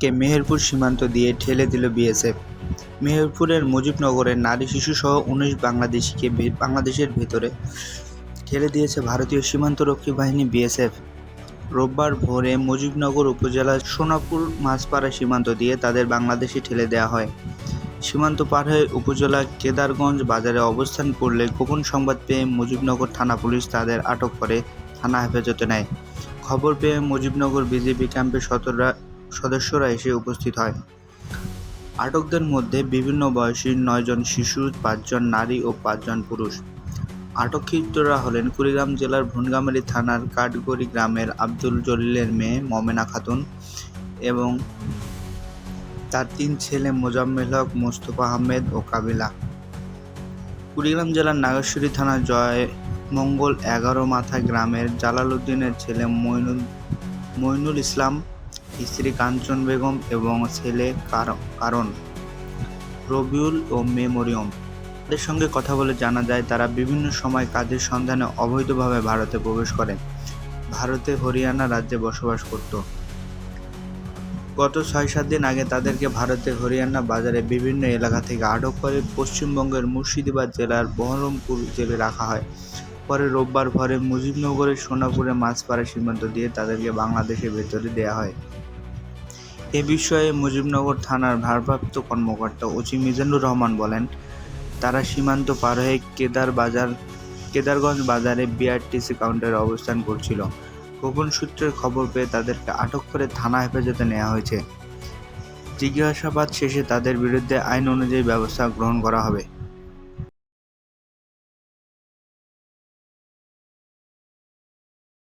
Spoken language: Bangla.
বাংলাদেশিকে মেহেরপুর সীমান্ত দিয়ে ঠেলে দিল বিএসএফ। মেহেরপুরের মুজিবনগরে নারী শিশুসহ উনিশ বাংলাদেশিকে বাংলাদেশের ভেতরে ঠেলে দিয়েছে ভারতীয় সীমান্তরক্ষী বাহিনী বিএসএফ। রোববার ভোরে মুজিবনগর উপজেলার সোনাপুর মাছপাড়া সীমান্ত দিয়ে তাদের বাংলাদেশে ঠেলে দেওয়া হয়। সীমান্ত পার হয়ে উপজেলা কেদারগঞ্জ বাজারে অবস্থান করলে গোপন সংবাদ পেয়ে মুজিবনগর থানা পুলিশ তাদের আটক করে থানা হেফাজতে নেয়। খবর পেয়ে মুজিবনগর বিজেপি ক্যাম্পের সতরা সদস্যরা এসে উপস্থিত হয়। আটকদের মধ্যে বিভিন্ন বয়সী নয়জন শিশু, পাঁচজন নারী ও পাঁচজন পুরুষ। আটককৃতরা হলেন কুড়িগ্রাম জেলার ভুনগামারী থানার কাঠগড়ি গ্রামের আব্দুল জলিলের মেয়ে মমেনা খাতুন এবং তার তিন ছেলে মোজাম্মেল হক, মোস্তফা আহমেদ ও কাবিলা। কুড়িগ্রাম জেলার নাগেশ্বরী থানার জয় মঙ্গল এগারো মাথা গ্রামের জালালউদ্দিনের ছেলে মইনুল মইনুল ইসলাম স্ত্রী কাঞ্চন বেগম এবং ছেলে কার- কারণ। রবিউল ও মেয়ে মরিয়ম তাদের সঙ্গে কথা বলে জানা যায়, তারা বিভিন্ন সময় কাজের সন্ধানে অবৈধভাবে ভারতে প্রবেশ করে। ভারতে হরিয়ানা রাজ্যে বসবাস করত। গত ছয় সাত দিন আগে তাদেরকে ভারতে হরিয়ানা বাজারে বিভিন্ন এলাকা থেকে আটক করে পশ্চিমবঙ্গের মুর্শিদাবাদ জেলার বহরমপুর জেলে রাখা হয়। পরে রোববার ভরে মুজিবনগরের সোনাপুরে মাছপাড়া সীমান্ত দিয়ে তাদেরকে বাংলাদেশের ভেতরে দেওয়া হয়। এ বিষয়ে মুজিবনগর থানার ভারপ্রাপ্ত কর্মকর্তা ওসি মিজানুর রহমান বলেন, তারা সীমান্ত পার হয়ে কেদার বাজার, কেদারগঞ্জ বাজারে বিআরটিসি কাউন্টারে অবস্থান করছিল। গোপন সূত্রের খবর পেয়ে তাদেরকে আটক করে থানা হেফাজতে নেওয়া হয়েছে। জিজ্ঞাসাবাদ শেষে তাদের বিরুদ্ধে আইন অনুযায়ী ব্যবস্থা গ্রহণ করা হবে।